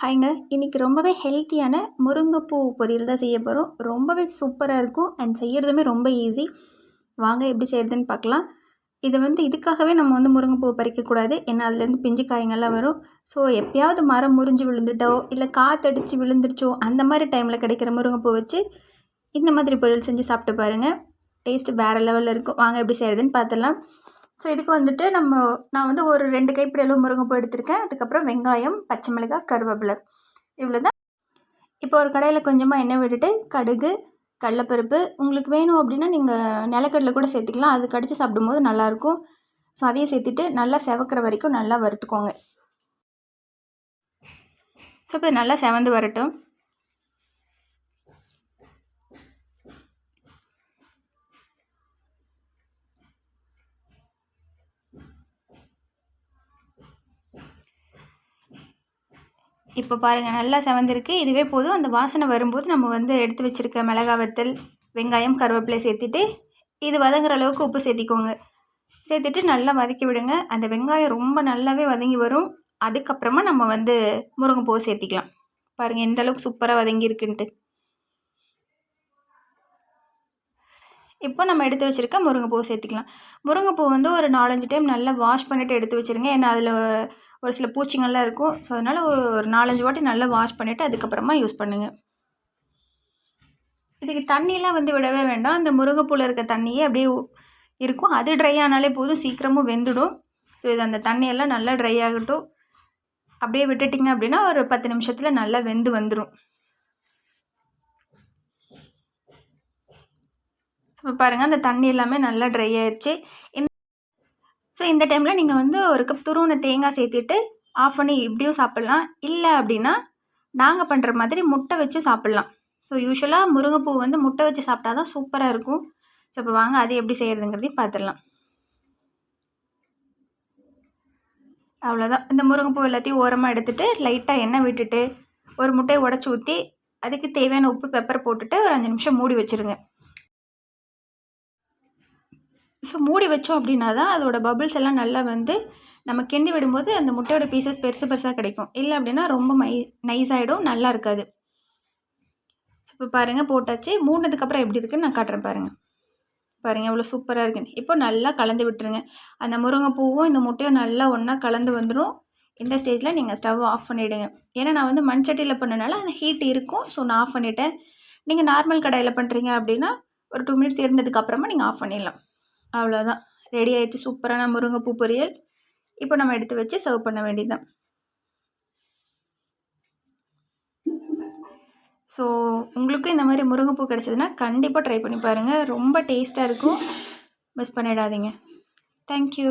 ஹாய்ங்க. இன்றைக்கி ரொம்பவே ஹெல்த்தியான முருங்கைப்பூ பொரியல் தான் செய்ய போகிறோம் ரொம்பவே சூப்பராக இருக்கும் அண்ட் செய்கிறதுமே ரொம்ப ஈஸி வாங்க எப்படி செய்கிறதுன்னு பார்க்கலாம். இதை வந்து இதுக்காகவே நம்ம வந்து முருங்கைப்பூ பறிக்கக்கூடாது. ஏன்னா அதுலேருந்து பிஞ்சு காய்ங்கள்லாம் வரும். ஸோ எப்பயாவது மரம் முறிஞ்சு விழுந்துட்டோ இல்லை காற்றடிச்சு விழுந்துருச்சோ அந்த மாதிரி டைமில் கிடைக்கிற முருங்கைப்பூ வச்சு இந்த மாதிரி பொரியல் செஞ்சு சாப்பிட்டு பாருங்கள் டேஸ்ட்டு வேறு லெவலில் இருக்கும். வாங்க எப்படி செய்கிறதுன்னு பார்த்துடலாம். ஸோ இதுக்கு வந்துட்டு நம்ம நான் வந்து ஒரு ரெண்டு கைப்பிடி அளவு முருங்கைப்பூ எடுத்திருக்கேன். அதுக்கப்புறம் வெங்காயம் பச்சை மிளகாய் கருவேப்பிலை. இவ்வளோ தான் இப்போ ஒரு கடையில் கொஞ்சமாக எண்ணெய் விட்டுட்டு கடுகு கடலப்பருப்பு உங்களுக்கு வேணும் அப்படின்னா நீங்கள் நிலக்கடலை கூட சேர்த்துக்கலாம். அது கடித்து சாப்பிடும்போது நல்லாயிருக்கும். ஸோ அதையும் சேர்த்துட்டு நல்லா செவக்கிற வரைக்கும் நல்லா வறுத்துக்கோங்க. ஸோ இப்போ நல்லா செவந்து வரட்டும். இப்போ பாருங்கள் நல்லா செவந்திருக்கு. இதுவே போதும். அந்த வாசனை வரும்போது நம்ம வந்து எடுத்து வச்சுருக்க மிளகா வத்தல் வெங்காயம் கருவேப்பிலை சேர்த்துட்டு இது வதங்குற அளவுக்கு உப்பு சேர்த்திக்கோங்க. சேர்த்துட்டு நல்லா வதக்கி விடுங்க. அந்த வெங்காயம் ரொம்ப நல்லாவே வதங்கி வரும். அதுக்கப்புறமா நம்ம வந்து முருங்கைப்பூவை சேர்த்திக்கலாம். பாருங்கள் எந்த அளவுக்கு சூப்பராக வதங்கியிருக்குன்ட்டு. இப்போ நம்ம எடுத்து வச்சுருக்க முருங்கைப்பூவை சேர்த்துக்கலாம். முருங்கைப்பூ வந்து ஒரு நாலஞ்சு டைம் நல்லா வாஷ் பண்ணிவிட்டு எடுத்து வச்சுருங்க. ஏன்னா அதில் ஒரு சில பூச்சிங்கள்லாம் இருக்கும். ஸோ அதனால் ஒரு நாலஞ்சு வாட்டி நல்லா வாஷ் பண்ணிவிட்டு அதுக்கப்புறமா யூஸ் பண்ணுங்கள் இதுக்கு தண்ணியெலாம் வந்து விடவே வேண்டாம். அந்த முருங்கைப்பூவில் இருக்க தண்ணியே அப்படியே இருக்கும். அது ட்ரை ஆனாலே போதும். சீக்கிரமும் வெந்துடும். ஸோ இது அந்த தண்ணியெல்லாம் நல்லா ட்ரை ஆகட்டும். அப்படியே விட்டுட்டிங்க அப்படின்னா ஒரு பத்து நிமிஷத்தில் நல்லா வெந்து வந்துடும் ஸோ பாருங்கள் அந்த தண்ணி எல்லாமே நல்லா ட்ரை ஆயிடுச்சு இந்த ஸோ இந்த டைமில் நீங்கள் வந்து ஒரு கப் துருவன தேங்காய் சேர்த்துட்டு ஆஃப் பண்ணி இப்படியும் சாப்பிட்லாம். இல்லை அப்படின்னா நாங்கள் பண்ணுற மாதிரி முட்டை வச்சு சாப்பிட்லாம். ஸோ யூஸ்வலாக முருங்கைப்பூ வந்து முட்டை வச்சு சாப்பிட்டா தான் சூப்பராக இருக்கும். ஸோ இப்போ வாங்க அது எப்படி செய்கிறதுங்கிறதையும் பார்த்துடலாம். அவ்வளோதான் இந்த முருங்கைப்பூ எல்லாத்தையும் ஓரமாக எடுத்துகிட்டு லைட்டாக எண்ணெய் விட்டுட்டு ஒரு முட்டையை உடச்சி ஊற்றி அதுக்கு தேவையான உப்பு பெப்பர் போட்டுட்டு ஒரு அஞ்சு நிமிஷம் மூடி வச்சுருங்க. ஸோ மூடி வச்சோம் அப்படின்னா தான் அதோட பபிள்ஸ் எல்லாம் நல்லா வந்து நம்ம கிண்டி விடும்போது அந்த முட்டையோட பீசஸ் பெருசு பெருசாக கிடைக்கும். இல்லை அப்படின்னா ரொம்ப மை நைஸ் ஆகிடும் நல்லா இருக்காது. ஸோ இப்போ பாருங்கள் போட்டாச்சு. மூடினதுக்கப்புறம் எப்படி இருக்குன்னு நான் காட்டுறேன் பாருங்கள் பாருங்கள் எவ்வளோ சூப்பராக இருக்குன்னு. இப்போ நல்லா கலந்து விட்டுருங்க. அந்த முருங்கைப்பூவும் இந்த முட்டையும் நல்லா ஒன்றா கலந்து வந்துடும் இந்த ஸ்டேஜில் நீங்கள் ஸ்டவ் ஆஃப் பண்ணிவிடுங்க ஏன்னா நான் வந்து மண் சட்டியில் பண்ணனால அந்த ஹீட் இருக்கும். ஸோ நான் ஆஃப் பண்ணிவிட்டேன் நீங்கள் நார்மல் கடையில் பண்ணுறீங்க அப்படின்னா ஒரு டூ மினிட்ஸ் இருந்ததுக்கப்புறமா நீங்கள் ஆஃப் பண்ணிடலாம். அவ்வளோதான் ரெடி ஆகிடுச்சு சூப்பரான முருங்கைப்பூ பொரியல். இப்போ நம்ம எடுத்து வச்சு சர்வ் பண்ண வேண்டியதுதான். ஸோ உங்களுக்கும் இந்த மாதிரி முருங்கைப்பூ கிடச்சதுன்னா கண்டிப்பாக ட்ரை பண்ணி பாருங்கள் ரொம்ப டேஸ்ட்டாக இருக்கும். மிஸ் பண்ணிடாதீங்க. தேங்க்யூ